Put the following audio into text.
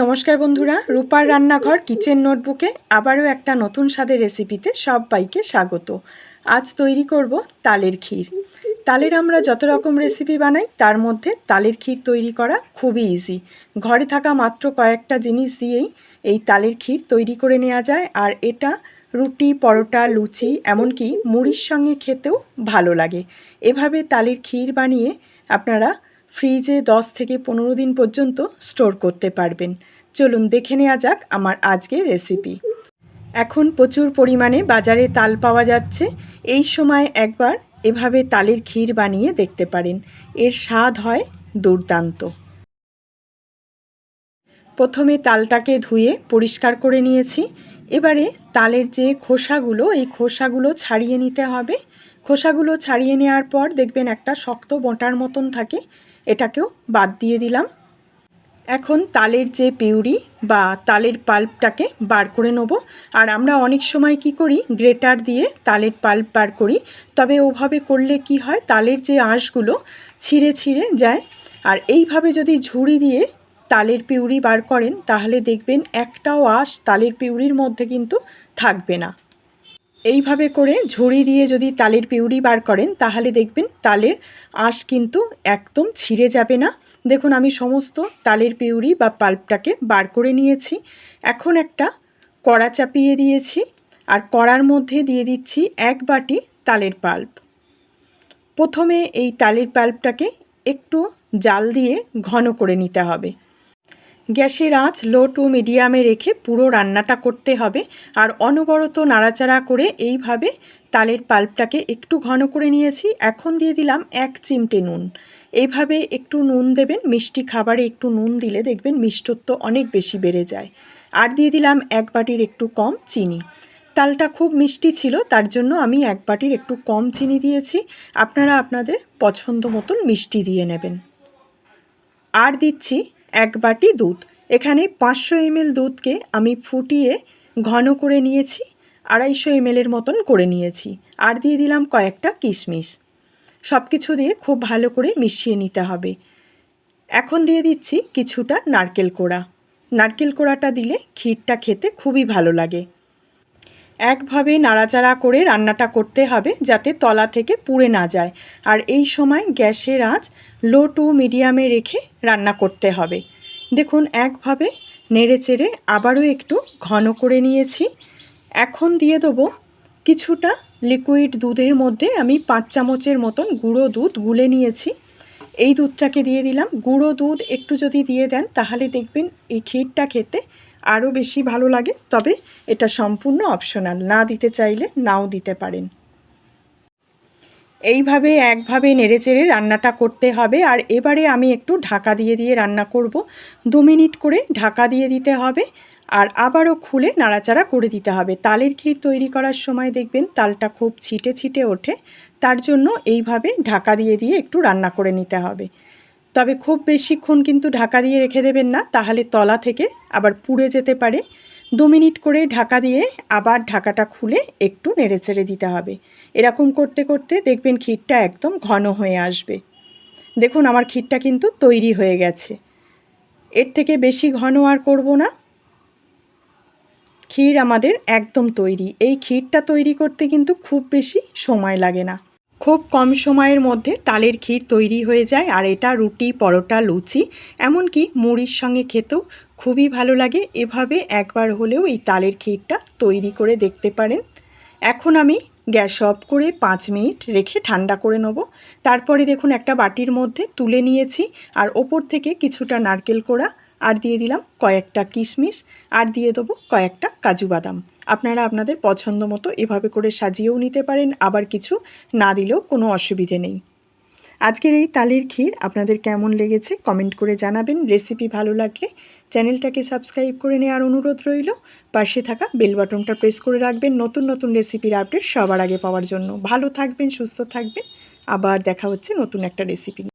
নমস্কার বন্ধুরা, রূপার রান্নাঘর কিচেন নোটবুকে আবারও একটা নতুন স্বাদের রেসিপিতে সবাইকে স্বাগত। আজ তৈরি করব তালের ক্ষীর। তালের আমরা যত রকম রেসিপি বানাই, তার মধ্যে তালের ক্ষীর তৈরি করা খুবই ইজি ঘরে থাকা মাত্র কয়েকটা জিনিস দিয়েই এই তালের ক্ষীর তৈরি করে নেওয়া যায়, আর এটা রুটি, পরোটা, লুচি, এমনকি মুড়ির সঙ্গে খেতেও ভালো লাগে। এভাবে তালের ক্ষীর বানিয়ে আপনারা ফ্রিজে দশ থেকে পনেরো দিন পর্যন্ত স্টোর করতে পারবেন। চলুন দেখে নেওয়া যাক আমার আজকের রেসিপি। এখন প্রচুর পরিমাণে বাজারে তাল পাওয়া যাচ্ছে। এই সময় একবার এভাবে তালের ক্ষীর বানিয়ে দেখতে পারেন। এর স্বাদ হয় দুর্দান্ত। প্রথমে তালটাকে ধুয়ে পরিষ্কার করে নিয়েছি। এবারে তালের যে খোসাগুলো, এই খোসাগুলো ছাড়িয়ে নিতে হবে। খোসাগুলো ছাড়িয়ে নেওয়ার পর দেখবেন একটা শক্ত বোঁটার মতন থাকে। এটাকেও বাদ দিয়ে দিলাম। এখন তালের যে পিউরি বা তালের পাল্পটাকে বার করে নেব। আর আমরা অনেক সময় কি করি, গ্রেটার দিয়ে তালের পাল্প বার করি। তবে ওভাবে করলে কি হয়, তালের যে আঁশগুলো ছিঁড়ে ছিঁড়ে যায়। আর এইভাবে যদি ঝুড়ি দিয়ে তালের পিউরি বার করেন, তাহলে দেখবেন একটাও আঁশ তালের পিউরির মধ্যে কিন্তু থাকবে না। এইভাবে করে ঝুড়ি দিয়ে যদি তালের পিউরি বার করেন, তাহলে দেখবেন তালের আঁশ কিন্তু একদম ছিঁড়ে যাবে না। দেখুন, আমি সমস্ত তালের পিউরি বা পাল্পটাকে বার করে নিয়েছি। এখন একটা কড়া চাপিয়ে দিয়েছি আর কড়ার মধ্যে দিয়ে দিচ্ছি এক বাটি তালের পাল্প। প্রথমে এই তালের পাল্পটাকে একটু জাল দিয়ে ঘন করে নিতে হবে। গ্যাসের আঁচ লো টু মিডিয়ামে রেখে পুরো রান্নাটা করতে হবে আর অনবরত নাড়াচাড়া করে এইভাবে তালের পাল্পটাকে একটু ঘন করে নিয়েছি। এখন দিয়ে দিলাম এক চিমটে নুন। এইভাবে একটু নুন দেবেন, মিষ্টি খাবারে একটু নুন দিলে দেখবেন মিষ্টত্ব অনেক বেশি বেড়ে যায়। আর দিয়ে দিলাম এক বাটির একটু কম চিনি। তালটা খুব মিষ্টি ছিল, তার জন্য আমি এক বাটির একটু কম চিনি দিয়েছি। আপনারা আপনাদের পছন্দ মতন মিষ্টি দিয়ে নেবেন। আর দিচ্ছি এক বাটি দুধ। এখানে পাঁচশো এমএল দুধকে আমি ফুটিয়ে ঘন করে নিয়েছি, আড়াইশো এমএলের মতন করে নিয়েছি। আর দিয়ে দিলাম কয়েকটা কিশমিশ। সব কিছু দিয়ে খুব ভালো করে মিশিয়ে নিতে হবে। এখন দিয়ে দিচ্ছি কিছুটা নারকেল কোড়া। নারকেল কোড়াটা দিলে ক্ষীরটা খেতে খুবই ভালো লাগে। একভাবে নাড়াচাড়া করে রান্নাটা করতে হবে যাতে তলা থেকে পুড়ে না যায়। আর এই সময় গ্যাসের আঁচ লো টু মিডিয়ামে রেখে রান্না করতে হবে। দেখুন, একভাবে নেড়ে চেড়ে আবারও একটু ঘন করে নিয়েছি। এখন দিয়ে দেবো কিছুটা লিকুইড দুধের মধ্যে আমি পাঁচ চামচের মতন গুঁড়ো দুধ গুলে নিয়েছি। এই দুধটাকে দিয়ে দিলাম। গুঁড়ো দুধ একটু যদি দিয়ে দেন, তাহলে দেখবেন এই ক্ষীরটা খেতে আরও বেশি ভালো লাগে, তবে এটা সম্পূর্ণ অপশনাল না দিতে চাইলে নাও দিতে পারেন। এইভাবে একভাবে নেড়েচেড়ে রান্নাটা করতে হবে, আর এবারে আমি একটু ঢাকা দিয়ে দিয়ে রান্না করব। দু মিনিট করে ঢাকা দিয়ে দিতে হবে, আর আবারও খুলে নাড়াচাড়া করে দিতে হবে। তালের ক্ষীর তৈরি করার সময় দেখবেন তালটা খুব ছিটে ছিটে ওঠে, তার জন্য এইভাবে ঢাকা দিয়ে দিয়ে একটু রান্না করে নিতে হবে। তবে খুব বেশিক্ষণ কিন্তু ঢাকা দিয়ে রেখে দেবেন না, তাহলে তলা থেকে আবার পুড়ে যেতে পারে। দু মিনিট করে ঢাকা দিয়ে আবার ঢাকাটা খুলে একটু নেড়েচেড়ে দিতে হবে। এরকম করতে করতে দেখবেন ক্ষীরটা একদম ঘন হয়ে আসবে। দেখুন, আমার ক্ষীরটা কিন্তু তৈরি হয়ে গেছে। এর থেকে বেশি ঘন আর করব না। ক্ষীর আমাদের একদম তৈরি। এই ক্ষীরটা তৈরি করতে কিন্তু খুব বেশি সময় লাগে না। খুব কম সময়ের মধ্যে তালের ক্ষীর তৈরি হয়ে যায় আর এটা রুটি, পরোটা, লুচি, এমনকি মুড়ির সঙ্গে খেতেও খুবই ভালো লাগে। এভাবে একবার হলেও এই তালের ক্ষীরটা তৈরি করে দেখতে পারেন। এখন আমি গ্যাস অফ করে পাঁচ মিনিট রেখে ঠান্ডা করে নেব। তারপরে দেখুন একটা বাটির মধ্যে তুলে নিয়েছি আর ওপর থেকে কিছুটা নারকেল কোড়া আর দিয়ে দিলাম কয়েকটা কিশমিশ, আর দিয়ে দেবো কয়েকটা কাজু বাদাম। আপনারা আপনাদের পছন্দ মতো এভাবে করে সাজিয়েও নিতে পারেন, আবার কিছু না দিলেও কোনো অসুবিধে নেই। আজকের এই তালের ক্ষীর আপনাদের কেমন লেগেছে কমেন্ট করে জানাবেন। রেসিপি ভালো লাগলে চ্যানেলটাকে সাবস্ক্রাইব করে নেওয়ার অনুরোধ রইল। পাশে থাকা বেল বাটনটা প্রেস করে রাখবেন নতুন নতুন রেসিপির আপডেট সবার আগে পাওয়ার জন্য। ভালো থাকবেন, সুস্থ থাকবেন। আবার দেখা হচ্ছে নতুন একটা রেসিপি